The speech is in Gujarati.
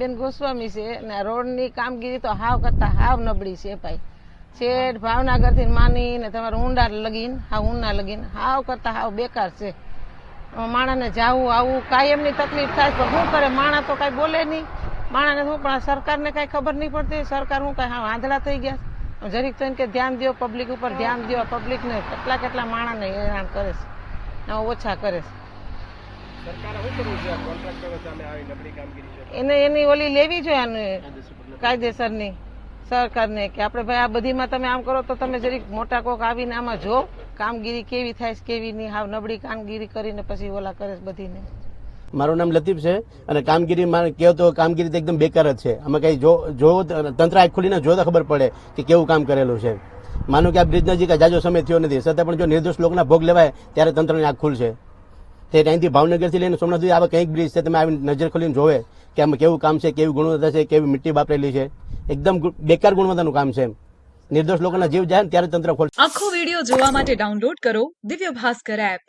બેન ગોસ્વામી છે અને રોડની કામગીરી તો હાવ કરતા હાવ નબળી છે ભાઈ. શેઠ ભાવનગરથી માની ને તમારે ઊંડા લગીન હાવ ઊંડા લગીન. હાવ કરતા હાવ બેકાર છે. માણાને જાવું આવું કાયમની તકલીફ થાય પણ શું કરે? માણા તો કાંઈ બોલે નહીં. માણાને શું પણ સરકારને કાંઈ ખબર નહીં પડતી. સરકાર હું કાંઈ હા આંધળા થઈ ગયા. જરીક તો કે ધ્યાન દો પબ્લિક ઉપર ધ્યાન દો પબ્લિકને કેટલા કેટલા માણાને હેરાન કરે છે. ઓછા કરે છે. એને એની ઓલી લેવી જોઈએ આને કાયદેસરની સરકારને કે આપણે ભાઈ આ બધીમાં તમે આમ કરો તો તમે જરીક મોટા કોક આવીને આમાં જો કામગીરી કેવી થાય છે કેવી નહીં હાવ નબળી કામગીરી કરીને પછી ઓલા કરે છે બધીને. મારું નામ લતીફ છે અને કામગીરી કહો તો કામગીરી તો એકદમ બેકાર જ છે. અમે કઈ જો જો તંત્ર આંખ ખોલીને જો તો ખબર પડે કે કેવું કામ કરેલું છે. માનો કે આ બ્રિજ નજીક જાજો સમય થયો નથી છતાં પણ જો નિર્દોષ લોકોના ભોગ લેવાય ત્યારે તંત્રની આંખ ખુલશે. તે ત્યાંથી ભાવનગરથી લઈને સોમનાથ સુધી આવા કંઈક બ્રિજ છે, તમે આવી નજર ખોલીને જોવે કે આમાં કેવું કામ છે, કેવી ગુણવત્તા છે, કેવી મિટ્ટી વાપરેલી છે. એકદમ બેકાર ગુણવત્તાનું કામ છે નિર્દોષ લોકોના જીવ જાય ત્યારે તંત્ર ખોલ આખો વીડિયો જોવા માટે ડાઉનલોડ કરો દિવ્ય ભાસ્કર એપ